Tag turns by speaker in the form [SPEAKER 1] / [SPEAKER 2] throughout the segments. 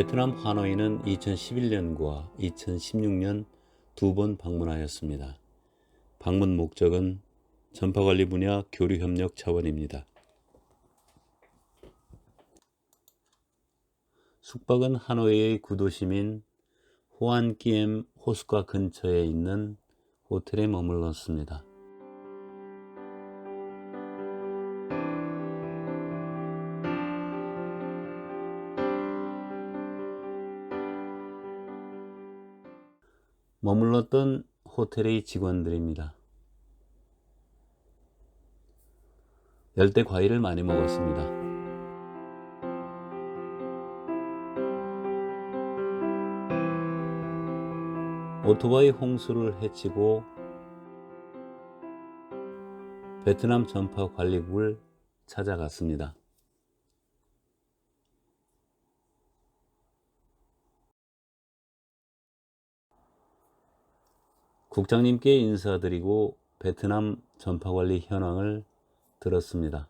[SPEAKER 1] 베트남 하노이는 2011년과 2016년 두 번 방문하였습니다. 방문 목적은 전파관리 분야 교류 협력 차원입니다. 숙박은 하노이의 구도심인 호안기엠 호수가 근처에 있는 호텔에 머물렀습니다. 머물렀던 호텔의 직원들입니다. 열대 과일을 많이 먹었습니다. 오토바이 홍수를 해치고 베트남 전파 관리국을 찾아갔습니다. 국장님께 인사드리고 베트남 전파 관리 현황을 들었습니다.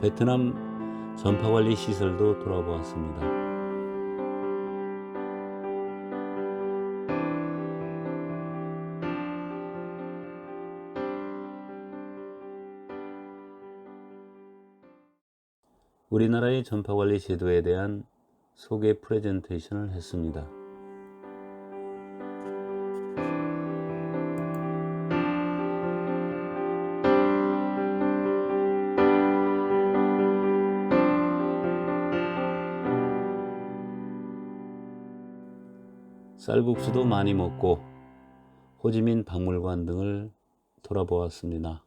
[SPEAKER 1] 베트남 전파 관리 시설도 돌아보았습니다. 우리나라의 전파 관리 제도에 대한 소개 프레젠테이션을 했습니다. 쌀국수도 많이 먹고 호지민 박물관 등을 돌아보았습니다.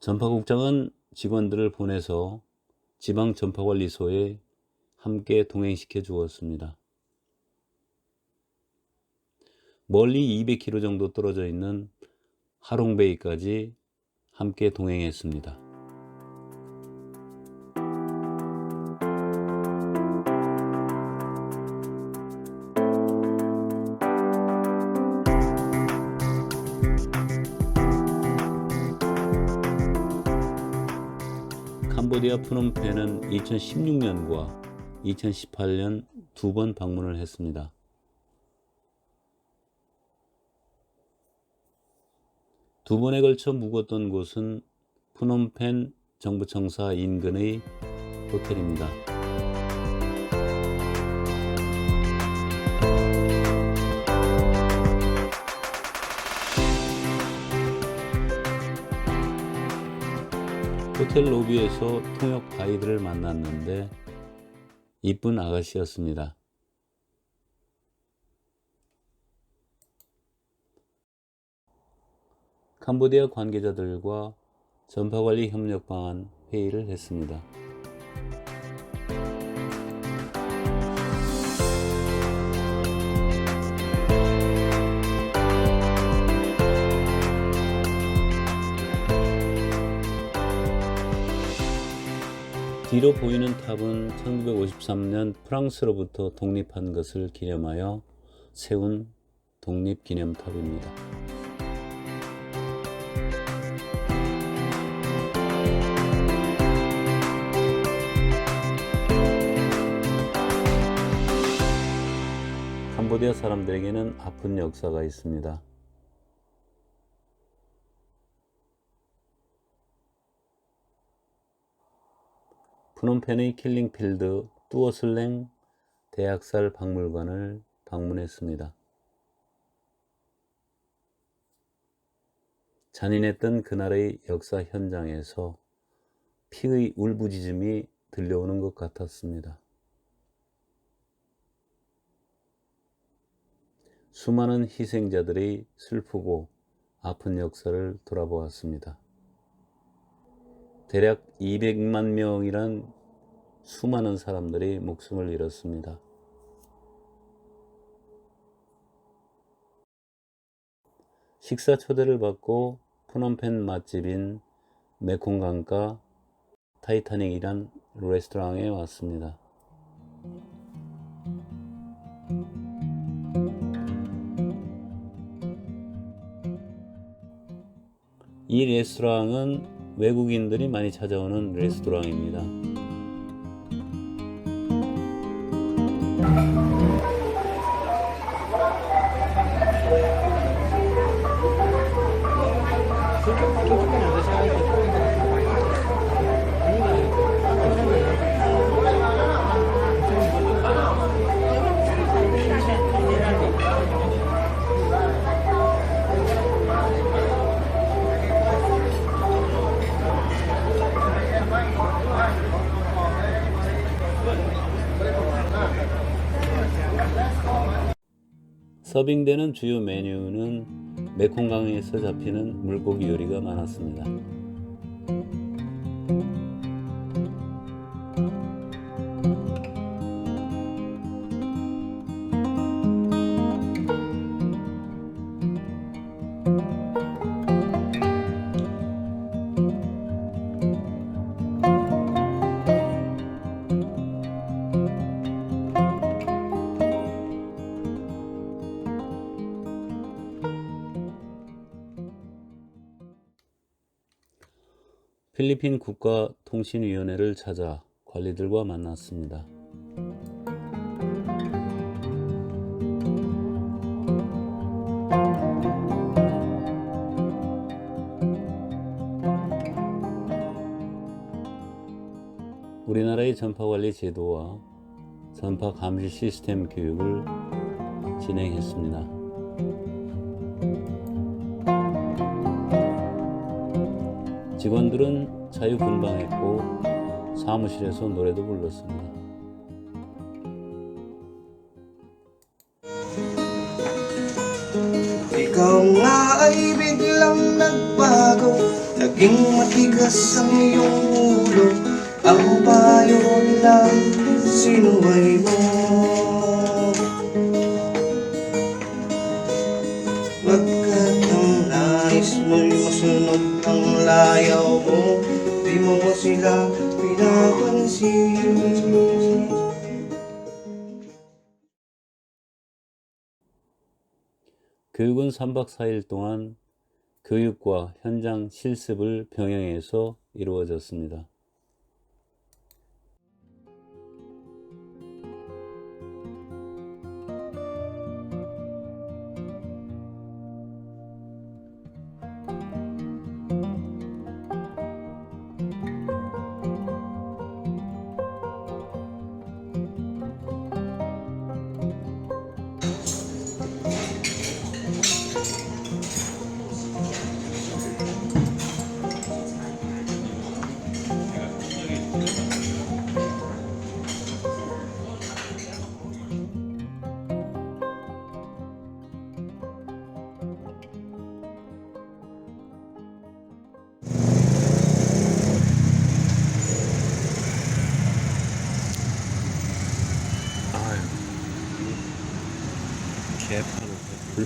[SPEAKER 1] 전파국장은 직원들을 보내서 지방 전파관리소에 함께 동행시켜 주었습니다. 멀리 200km 정도 떨어져 있는 하롱베이까지 함께 동행했습니다. 캄보디아 프놈펜은 2016년과 2018년 두 번 방문을 했습니다. 두 번에 걸쳐 묵었던 곳은 프놈펜 정부청사 인근의 호텔입니다. 호텔 로비에서 통역 가이드를 만났는데 이쁜 아가씨였습니다. 캄보디아 관계자들과 전파관리 협력 방안 회의를 했습니다. 뒤로 보이는 탑은 1953년 프랑스로부터 독립한 것을 기념하여 세운 독립기념탑입니다. 캄보디아 사람들에게는 아픈 역사가 있습니다. 프놈펜의 킬링필드 뚜어슬랭 대학살 박물관을 방문했습니다. 잔인했던 그날의 역사 현장에서 피의 울부짖음이 들려오는 것 같았습니다. 수많은 희생자들의 슬프고 아픈 역사를 돌아보았습니다. 대략 200만 명이란 수많은 사람들이 목숨을 잃었습니다. 식사 초대를 받고 프놈펜 맛집인 메콩강가 타이타닉이란 레스토랑에 왔습니다. 이 레스토랑은 외국인들이 많이 찾아오는 레스토랑입니다. 서빙되는 주요 메뉴는 메콩강에서 잡히는 물고기 요리가 많았습니다. 필리핀 국가통신위원회를 찾아 관리들과 만났습니다. 우리나라의 전파관리 제도와 전파 감시 시스템 교육을 진행했습니다. 직원들은 자유분방했고 사무실에서 노래도 불렀습니다.
[SPEAKER 2] Payo nilang sinuway mo nais mo'y masunod ang layaw mo Di mo mo sila pinapansin
[SPEAKER 1] 교육은 3박 4일 동안 교육과 현장 실습을 병행해서 이루어졌습니다.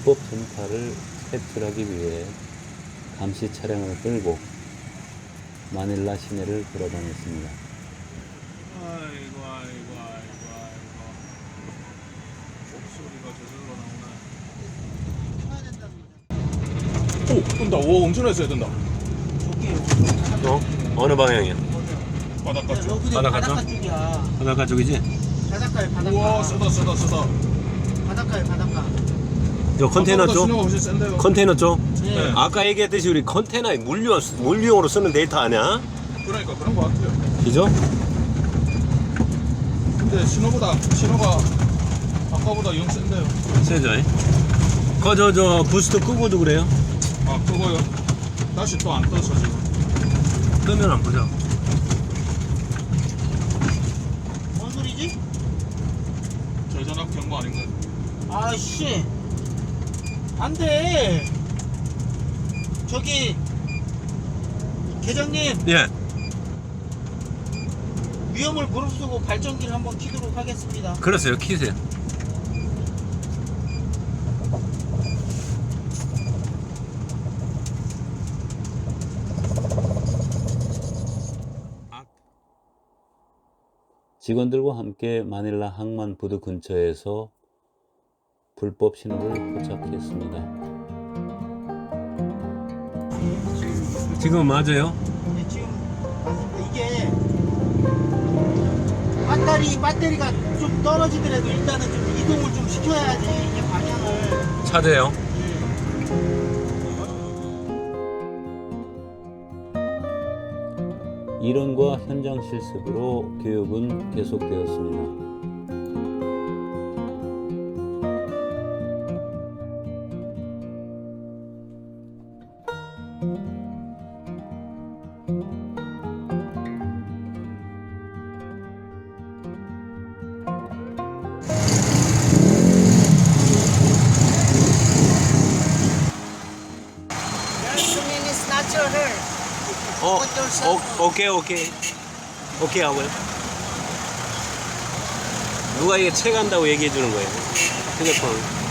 [SPEAKER 1] 불법 전파를 캡출하기 위해 감시 차량을 끌고 마닐라 시내를 돌아다녔습니다.
[SPEAKER 3] 아이고 아이고 아이고 아이고 목소리가 저절로 나오네 오 뜬다 오 엄청 했어야 된다
[SPEAKER 4] 어? 어느 방향이야?
[SPEAKER 3] 바닷가 쪽
[SPEAKER 4] 바닷가
[SPEAKER 5] 바닷가,
[SPEAKER 4] 쪽?
[SPEAKER 5] 쪽이야.
[SPEAKER 4] 바닷가 쪽이지?
[SPEAKER 5] 바닷가에 바닷가.
[SPEAKER 3] 우와 쓰다 쓰다 쓰다
[SPEAKER 5] 바닷가에 바닷가.
[SPEAKER 4] 저 컨테이너 쪽?
[SPEAKER 3] 센데요
[SPEAKER 4] 컨테이너 쪽?
[SPEAKER 5] 네.
[SPEAKER 4] 아까 얘기했듯이 우리 컨테이너에 물류, 물류용으로 쓰는 데이터 아니야?
[SPEAKER 3] 그러니까 그런 거 같아요
[SPEAKER 4] 그죠?
[SPEAKER 3] 근데 신호보다 신호가 아까보다 영 센데요
[SPEAKER 4] 세죠? 그저 저 부스트 끄고도 그래요?
[SPEAKER 3] 아 그거요 다시 또 안 떠서 지금
[SPEAKER 4] 끄면 안 보자
[SPEAKER 5] 뭔 소리지?
[SPEAKER 3] 저전압 경고 아닌가
[SPEAKER 5] 아씨. 안 돼. 저기 계장님
[SPEAKER 4] 예
[SPEAKER 5] 위험을 무릅쓰고 발전기를 한번 키도록 하겠습니다.
[SPEAKER 4] 그렇어요 키세요
[SPEAKER 1] 직원들과 함께 마닐라 항만 부두 근처에서 불법 신호를 포착했습니다.
[SPEAKER 4] 지금 맞아요?
[SPEAKER 5] 네, 지금 맞습니다. 이게 배터리 배터리가 좀 떨어지더라도 일단은 좀 이동을 좀 시켜야지 이게 방향을
[SPEAKER 4] 찾아요.
[SPEAKER 1] 이론과 현장 실습으로 교육은 계속되었습니다.
[SPEAKER 4] 어,
[SPEAKER 5] Put yourself
[SPEAKER 4] 오, 오케이 오케이 오케이 아버요. 누가 이게 책 한다고 얘기해 주는 거예요? 휴대폰.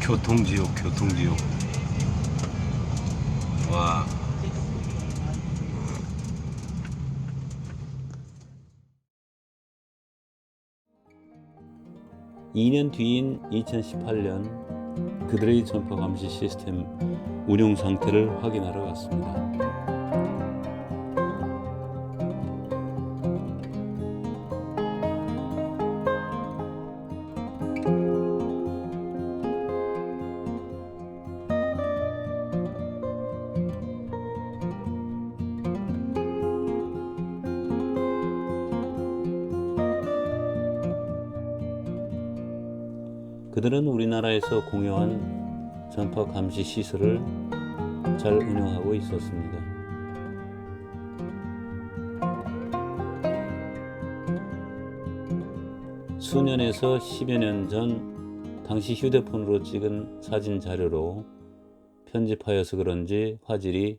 [SPEAKER 4] 교통지옥 교통지옥
[SPEAKER 1] 2년 뒤인 2018년 그들의 전파 감시 시스템 운용 상태를 확인하러 갔습니다. 그들은 우리나라에서 공유한 전파 감시 시설을 잘 운영하고 있었습니다. 수년에서 10여 년 전 당시 휴대폰으로 찍은 사진 자료로 편집하여서 그런지 화질이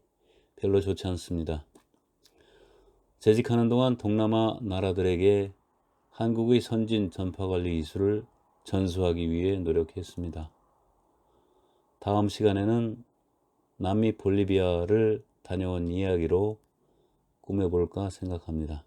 [SPEAKER 1] 별로 좋지 않습니다. 재직하는 동안 동남아 나라들에게 한국의 선진 전파 관리 기술을 전수하기 위해 노력했습니다. 다음 시간에는 남미 볼리비아를 다녀온 이야기로 꾸며볼까 생각합니다.